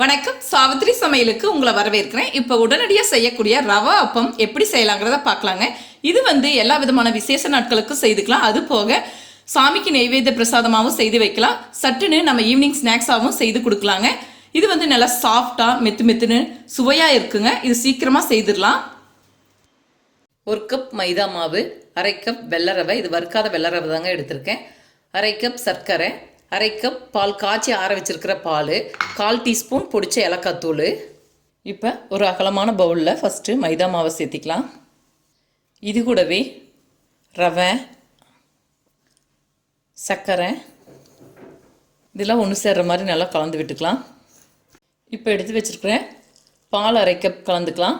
வணக்கம். சாவித்ரி சமையலுக்கு உங்களை வரவேற்கிறேன். இப்போ உடனடியாக செய்யக்கூடிய ரவா அப்பம் எப்படி செய்யலாங்கிறத பார்க்கலாங்க. இது வந்து எல்லா விதமான விசேஷ நாட்களுக்கும் செய்துக்கலாம். அது போக சாமிக்கு நெய்வேத்திய பிரசாதமாகவும் செய்து வைக்கலாம். சட்டுன்னு நம்ம ஈவினிங் ஸ்நாக்ஸாகவும் செய்து கொடுக்கலாங்க. இது வந்து நல்லா சாஃப்டாக மெத்து மெத்துன்னு சுவையாக இருக்குங்க. இது சீக்கிரமாக செய்திடலாம். ஒரு கப் மைதா மாவு அரை கப் வெள்ளை ரவை. இது வறுக்காத வெள்ளை ரவை தாங்க எடுத்திருக்கேன். அரை கப் சர்க்கரை அரை கப் பால் காய்ச்சி ஆற வச்சிருக்கிற பால் கால் டீஸ்பூன் பொடிச்ச ஏலக்காத்தூள் இப்போ ஒரு அகலமான பவுலில் ஃபஸ்ட்டு மைதா மாவை சேர்த்திக்கலாம். இது கூடவே ரவை சர்க்கரை இதெல்லாம் ஒன்று சேர்கிற மாதிரி நல்லா கலந்து விட்டுக்கலாம். இப்போ எடுத்து வச்சுருக்கிறேன் பால் அரை கப் கலந்துக்கலாம்.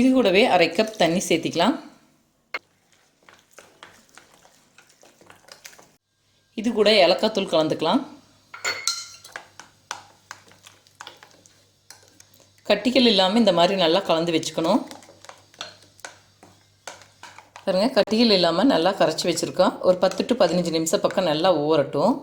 இது கூடவே அரை கப் தண்ணி சேர்த்திக்கலாம். இது கூட ஏலக்காய் தூள் கலந்துக்கலாம். கட்டிகள் இல்லாமல் இந்த மாதிரி நல்லா கலந்து வச்சுக்கணும். பாருங்கள் கட்டிகள் இல்லாமல் நல்லா கரைச்சி வச்சுருக்கோம். ஒரு பத்து டு பதினஞ்சு நிமிஷம் பக்கம் நல்லா ஊறட்டும்.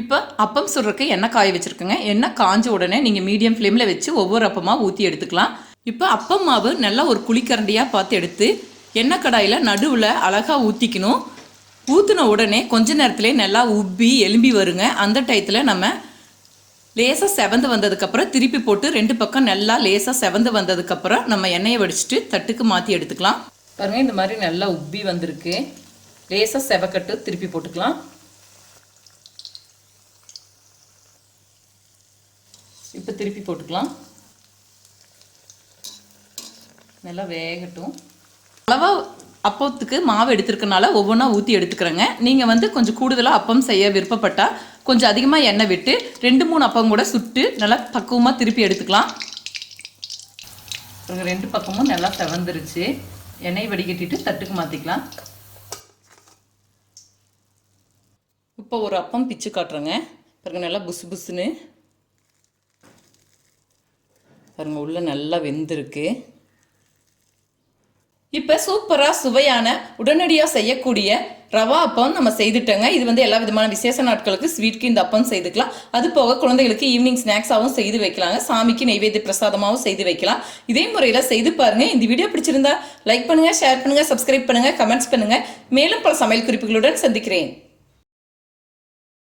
இப்போ அப்பம் சுடுறதுக்கு எண்ணெய் காய வச்சுருக்கோங்க. எண்ணெய் காஞ்ச உடனே நீங்கள் மீடியம் ஃப்ளேமில் வச்சு ஒவ்வொரு அப்பமாக ஊற்றி எடுத்துக்கலாம். இப்போ அப்பம் மாவு நல்லா ஒரு குழிக்கரண்டியாக பார்த்து எடுத்து எண்ணெய் கடாயில் நடுவில் அழகாக ஊற்றிக்கணும் ஊற்றின உடனே கொஞ்ச நேரத்துலேயே நல்லா உப்பி எலும்பி வருங்க. அந்த டயத்தில் நம்ம லேசாக செவந்து வந்ததுக்கப்புறம் திருப்பி போட்டு ரெண்டு பக்கம் நல்லா லேசாக செவந்து வந்ததுக்கப்புறம் நம்ம எண்ணெயை வடிச்சிட்டு தட்டுக்கு மாற்றி எடுத்துக்கலாம். பாருங்கள் இந்த மாதிரி நல்லா உப்பி வந்திருக்கு. லேசாக செவக்கட்டு திருப்பி போட்டுக்கலாம். இப்போ திருப்பி போட்டுக்கலாம். நல்லா வேகட்டும். அளவா அப்பத்துக்கு மாவு எடுத்துருக்கனால ஒவ்வொன்றா ஊற்றி எடுத்துக்கிறேங்க. நீங்கள் வந்து கொஞ்சம் கூடுதலாக அப்பம் செய்ய விருப்பப்பட்டால் கொஞ்சம் அதிகமாக எண்ணெய் விட்டு ரெண்டு மூணு அப்பம் கூட சுட்டு நல்லா பக்குவமாக திருப்பி எடுத்துக்கலாம். ரெண்டு பக்கமும் நல்லா செவந்துருச்சு. எண்ணெய் வடிகட்டிட்டு தட்டுக்கு மாற்றிக்கலாம் இப்போ ஒரு அப்பம் பிச்சு காட்டுறேங்க. பாருங்க நல்லா புசு புசுன்னு. பாருங்க உள்ள நல்லா வெந்திருக்கு. இப்போ சூப்பராக சுவையான உடனடியாக செய்யக்கூடிய ரவா அப்பம் நம்ம செய்துட்டோங்க. இது வந்து எல்லா விதமான விசேஷ நாட்களுக்கு ஸ்வீட்க்கு இந்த அப்பம் செய்துக்கலாம். அது போக குழந்தைகளுக்கு ஈவினிங் ஸ்நாக்ஸாகவும் செய்து வைக்கலாங்க. சாமிக்கு நெய்வேத்திய பிரசாதமாகவும் செய்து வைக்கலாம். இதே முறையில் செய்து பாருங்கள் இந்த வீடியோ பிடிச்சிருந்தா லைக் பண்ணுங்கள் ஷேர் பண்ணுங்கள் சப்ஸ்கிரைப் பண்ணுங்கள் கமெண்ட்ஸ் பண்ணுங்கள் மேலும் பல சமையல் குறிப்புகளுடன் சந்திக்கிறேன்.